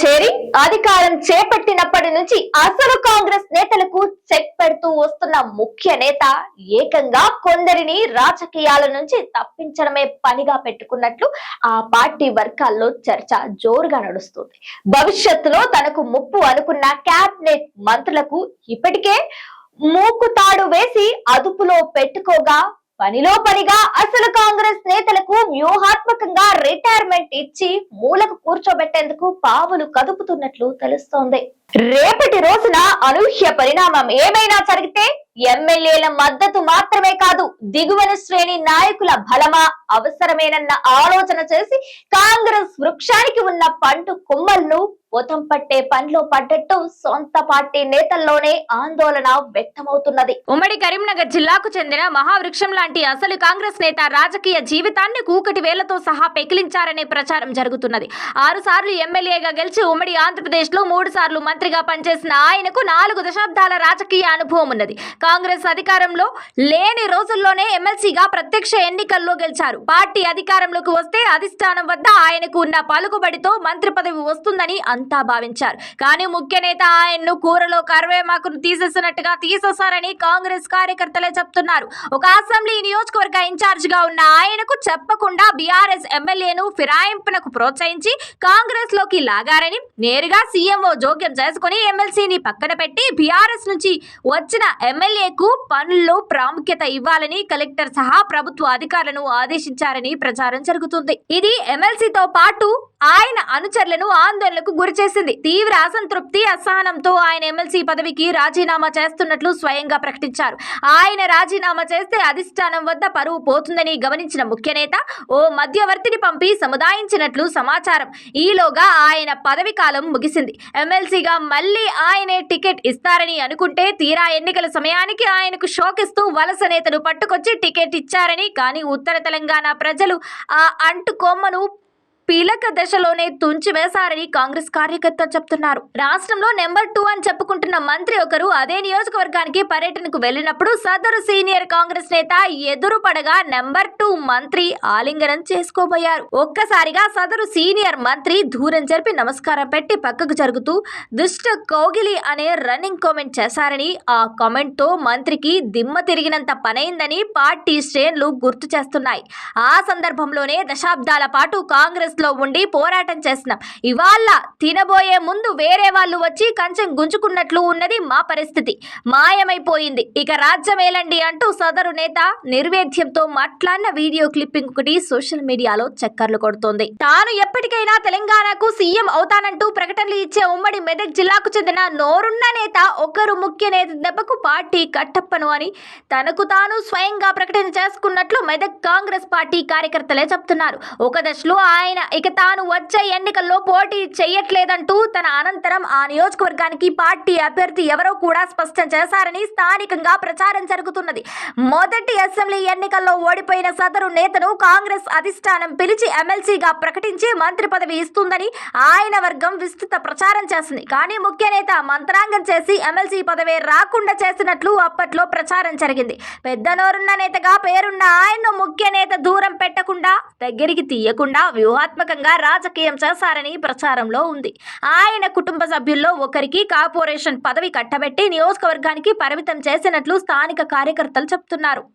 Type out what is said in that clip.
చేరి అధికారం చేపట్టినప్పటి నుంచి అసలు కాంగ్రెస్ నేతలకు చెక్ పెడుతూ వస్తున్న ముఖ్య నేత ఏకంగా కొందరిని రాజకీయాల నుంచి తప్పించడమే పనిగా పెట్టుకున్నట్లు ఆ పార్టీ వర్గాల్లో చర్చ జోరుగా నడుస్తుంది. భవిష్యత్తులో తనకు ముప్పు అనుకున్న క్యాబినెట్ మంత్రులకు ఇప్పటికే మూకుతాడు వేసి అదుపులో పెట్టుకోగా పనిలో పనిగా అసలు కాంగ్రెస్ నేతలకు వ్యూహాత్మకంగా రిటైర్మెంట్ ఇచ్చి మూలకు కూర్చోబెట్టేందుకు పావులు కదుపుతున్నట్లు తెలుస్తోంది. రేపటి రోజున అనూహ్య పరిణామం ఏమైనా జరిగితే ఎమ్మెల్యేల మద్దతు మాత్రమే కాదు దిగువన శ్రేణి నాయకుల బలమా అవసరమేనన్న ఆలోచన చేసి కాంగ్రెస్ వృక్షానికి ఉన్న పండు కొమ్మలను పొతం పట్టే పనిలో పడ్డట్టు సొంత పార్టీ నేతల్లోనే ఆందోళన వ్యక్తమవుతున్నది. ఉమ్మడి కరీంనగర్ జిల్లాకు చెందిన మహావృక్షం లాంటి అసలు కాంగ్రెస్ నేత రాజకీయ జీవితాన్ని కూకటి వేలతో సహా పెకిలించారనే ప్రచారం జరుగుతున్నది. ఆరు సార్లు ఎమ్మెల్యేగా గెలిచి ఉమ్మడి ఆంధ్రప్రదేశ్లో మూడు సార్లు మంత్రిగా పనిచేసిన ఆయనకు నాలుగు దశాబ్దాల రాజకీయ అనుభవం ఉన్నది. కాంగ్రెస్ అధికారంలో లేని రోజుల్లోనే ఎమ్మెల్సీగా ప్రత్యక్ష ఎన్నికల్లో గెలిచారు. పార్టీ అధికారంలోకి వస్తే అధిష్టానం వద్ద ఆయనకు ఉన్న పలుకుబడితో మంత్రి పదవి వస్తుందని అంతా భావించారు. కానీ ముఖ్య నేత ఆయన్ను కూరలో కర్వేమాకును తీసేసినట్టుగా తీసేశారని కాంగ్రెస్ కార్యకర్తలే చెప్తున్నారు. ఒక అసెంబ్లీ నియోజకవర్గ ఇన్ఛార్జ్గా ఉన్న ఆయనకు చెప్పకుండా బీఆర్ఎస్ ఎమ్మెల్యేను ఫిరాయింపునకు ప్రోత్సహించి కాంగ్రెస్లోకి లాగారని నేరుగా సీఎంఓ జోక్యం చేసుకుని ఎమ్మెల్సీని పక్కన పెట్టి బీఆర్ఎస్ నుంచి వచ్చిన ఎమ్మెల్యేకు పనుల్లో ప్రాముఖ్యత ఇవ్వాలని కలెక్టర్ సహా ప్రభుత్వ అధికారులను ఆదేశించారని ప్రచారం జరుగుతుంది. ఇది ఎమ్మెల్సీతో పాటు ఆయన అనుచరులను ఆందోళనకు గురిచేసింది తీవ్ర అసంతృప్తి అసహనంతో ఆయన ఎమ్మెల్సీ పదవికి రాజీనామా చేస్తున్నట్లు స్వయంగా ప్రకటించారు. ఆయన రాజీనామా చేస్తే అధిష్టానం వద్ద పరువు పోతుందని గమనించిన ముఖ్య నేత ఓ మధ్యవర్తిని పంపి సముదాయించినట్లు సమాచారం. ఈలోగా ఆయన పదవి కాలం ముగిసింది. ఎమ్మెల్సీగా మళ్ళీ ఆయనే టికెట్ ఇస్తారని అనుకుంటే తీరా ఎన్నికల సమయానికి ఆయనకు షోకిస్తూ వలస నేతను పట్టుకొచ్చి టికెట్ ఇచ్చారని కానీ ఉత్తర తెలంగాణ ప్రజలు ఆ అంటుకొమ్మను పీలక దశలోనే తుంచివేశారని కాంగ్రెస్ కార్యకర్తలు చెప్తున్నారు. రాష్ట్రంలో నెంబర్ టూ అని చెప్పుకుంటున్న మంత్రి ఒకరు అదే నియోజకవర్గానికి పర్యటనకు వెళ్ళినప్పుడు సదరు సీనియర్ కాంగ్రెస్ నేత ఎదురు పడగా నెంబర్ టూ మంత్రి ఆలింగనం చేసుకోబోయారు. ఒక్కసారిగా సదరు సీనియర్ మంత్రి దూరం జరిపి నమస్కారం పెట్టి పక్కకు జరుగుతూ దుష్ట కౌగిలి అనే రన్నింగ్ కామెంట్ చేశారని ఆ కామెంట్తో మంత్రికి దిమ్మ తిరిగినంత పనైందని పార్టీ శ్రేణులు గుర్తు చేస్తున్నాయి. ఆ సందర్భంలోనే దశాబ్దాల పాటు కాంగ్రెస్ లో ఉండి పోరాటం చేస్తున్నాం. ఇవాళ తినబోయే ముందు వేరే వాళ్ళు వచ్చి కంచెం గుంజుకున్నట్లు ఉన్నది మా పరిస్థితి. మాయమైపోయింది. ఇక రాజ్యమేలండి అంటూ సదరు నేత నిర్వేద్యంతో మాట్లాడిన వీడియో క్లిప్పింగ్ ఒకటి సోషల్ మీడియాలో చక్కర్లు కొడుతోంది. తాను ఎప్పటికైనా తెలంగాణకు సీఎం అవుతానంటూ ప్రకటనలు ఇచ్చే ఉమ్మడి మెదక్ జిల్లాకు చెందిన నోరున్న నేత ఒకరు ముఖ్య నేత దెబ్బకు పార్టీ కట్టప్పను అని తనకు తాను స్వయంగా ప్రకటన చేసుకున్నట్లు మెదక్ కాంగ్రెస్ పార్టీ కార్యకర్తలే చెప్తున్నారు. ఒక దశలో ఆయన ఇక తాను వచ్చే ఎన్నికల్లో పోటీ చేయట్లేదంటూ తన అనంతరం ఆ నియోజకవర్గానికి పార్టీ అభ్యర్థి ఎవరో కూడా స్పష్టం చేశారని స్థానికంగా ప్రచారం జరుగుతున్నది. మొదటి అసెంబ్లీ ఎన్నికల్లో ఓడిపోయిన సదరు నేతను కాంగ్రెస్ అధిష్టానం పిలిచి ఎమ్మెల్సీగా ప్రకటించి మంత్రి పదవి ఇస్తుందని ఆయన వర్గం విస్తృత ప్రచారం చేసింది. కానీ ముఖ్య నేత మంత్రాంగం చేసి ఎమ్మెల్సీ పదవి రాకుండా చేసినట్లు అప్పట్లో ప్రచారం జరిగింది. పెద్ద నోరున్న నేతగా పేరున్న ఆయన్ను ముఖ్య నేత దూరం పెట్టకుండా దగ్గరికి తీయకుండా వ్యూహాత్మకంగా రాజకీయం చేశారని ప్రచారంలో ఉంది. ఆయన కుటుంబ సభ్యుల్లో ఒకరికి కార్పొరేషన్ పదవి కట్టబెట్టి నియోజకవర్గానికి పరిమితం చేసినట్లు స్థానిక కార్యకర్తలు చెప్తున్నారు.